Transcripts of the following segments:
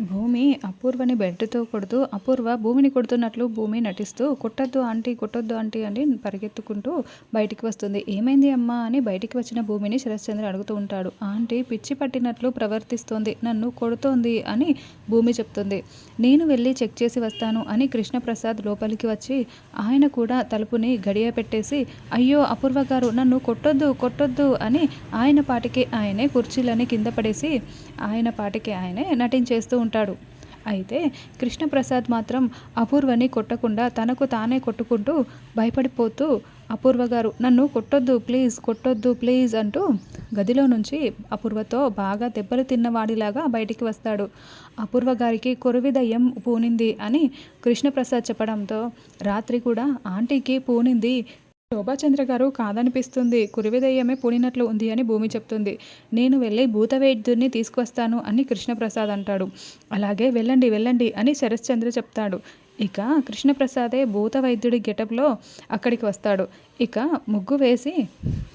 భూమి అపూర్వని బెల్ట్తో కొడుతూ అపూర్వ భూమిని కొడుతున్నట్లు భూమి నటిస్తూ కొట్టొద్దు ఆంటీ కొట్టొద్దు ఆంటీ అని పరిగెత్తుకుంటూ బయటికి వస్తుంది. ఏమైంది అమ్మా అని బయటికి వచ్చిన భూమిని శరశ్చంద్ర అడుగుతూ ఉంటాడు. ఆంటీ పిచ్చి పట్టినట్లు ప్రవర్తిస్తోంది నన్ను కొడుతోంది అని భూమి చెప్తుంది. నేను వెళ్ళి చెక్ చేసి వస్తాను అని కృష్ణప్రసాద్ లోపలికి వచ్చి ఆయన కూడా తలుపుని గడియ పెట్టేసి అయ్యో అపూర్వ గారు నన్ను కొట్టొద్దు కొట్టొద్దు అని ఆయన పాటికి ఆయనే కుర్చీలని కింద పడేసి ఆయన పాటికి ఆయనే నటించేస్తూ ఉంటాడు. అయితే కృష్ణప్రసాద్ మాత్రం అపూర్వని కొట్టకుండా తనకు తానే కొట్టుకుంటూ భయపడిపోతూ అపూర్వ గారు నన్ను కొట్టొద్దు ప్లీజ్ కొట్టొద్దు ప్లీజ్ అంటూ గదిలో నుంచి అపూర్వతో బాగా దెబ్బలు తిన్నవాడిలాగా బయటికి వస్తాడు. అపూర్వ గారికి కొరివి దయ్యం పూనింది అని కృష్ణప్రసాద్ చెప్పడంతో రాత్రి కూడా ఆంటీకి పూనింది శోభాచంద్ర గారు కాదనిపిస్తుంది. కురివిదయ్యమే పూనినట్లు ఉంది అని భూమి చెప్తుంది. నేను వెళ్ళి భూత వైద్యుడిని అని కృష్ణప్రసాద్ అంటాడు. అలాగే వెళ్ళండి వెళ్ళండి అని శరశ్చంద్ర చెప్తాడు. ఇక కృష్ణప్రసాదే భూత వైద్యుడి గెటప్లో అక్కడికి వస్తాడు. ఇక ముగ్గు వేసి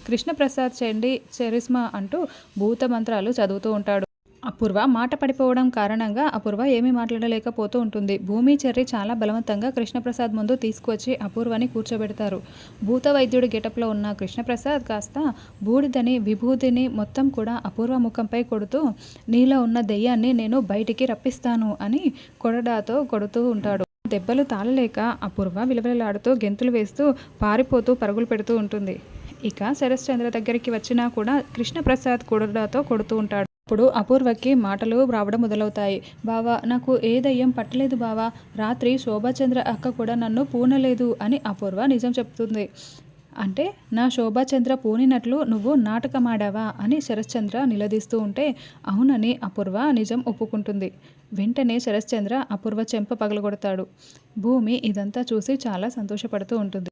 కృష్ణప్రసాద్ చెండి చరిస్మా అంటూ భూత మంత్రాలు చదువుతూ ఉంటాడు. అపూర్వ మాట పడిపోవడం కారణంగా అపూర్వ ఏమీ మాట్లాడలేకపోతూ ఉంటుంది. భూమి చెర్రి చాలా బలవంతంగా కృష్ణప్రసాద్ ముందు తీసుకువచ్చి అపూర్వని కూర్చోబెడతారు. భూత వైద్యుడి గెటప్లో ఉన్న కృష్ణప్రసాద్ కాస్త బూడిదని విభూతిని మొత్తం కూడా అపూర్వ ముఖంపై కొడుతూ నీలో ఉన్న దెయ్యాన్ని నేను బయటికి రప్పిస్తాను అని కొడడాతో కొడుతూ ఉంటాడు. దెబ్బలు తాళలేక అపూర్వ విలవిలలాడుతూ గెంతులు వేస్తూ పారిపోతూ పరుగులు పెడుతూ ఉంటుంది. ఇక శరశ్చంద్ర దగ్గరికి వచ్చినా కూడా కృష్ణప్రసాద్ కొడడాతో కొడుతూ ఉంటాడు. అప్పుడు అపూర్వకి మాటలు రావడం మొదలవుతాయి. బావా నాకు ఏ దయ్యం పట్టలేదు బావా. రాత్రి శోభాచంద్ర అక్క కూడా నన్ను పూనలేదు అని అపూర్వ నిజం చెప్తుంది. అంటే నా శోభాచంద్ర పూనినట్లు నువ్వు నాటకమాడావా? అని శరశ్చంద్ర నిలదీస్తూ ఉంటే అవునని అపూర్వ నిజం ఒప్పుకుంటుంది. వెంటనే శరశ్చంద్ర అపూర్వ చెంప పగలగొడతాడు. భూమి ఇదంతా చూసి చాలా సంతోషపడుతూ ఉంటుంది.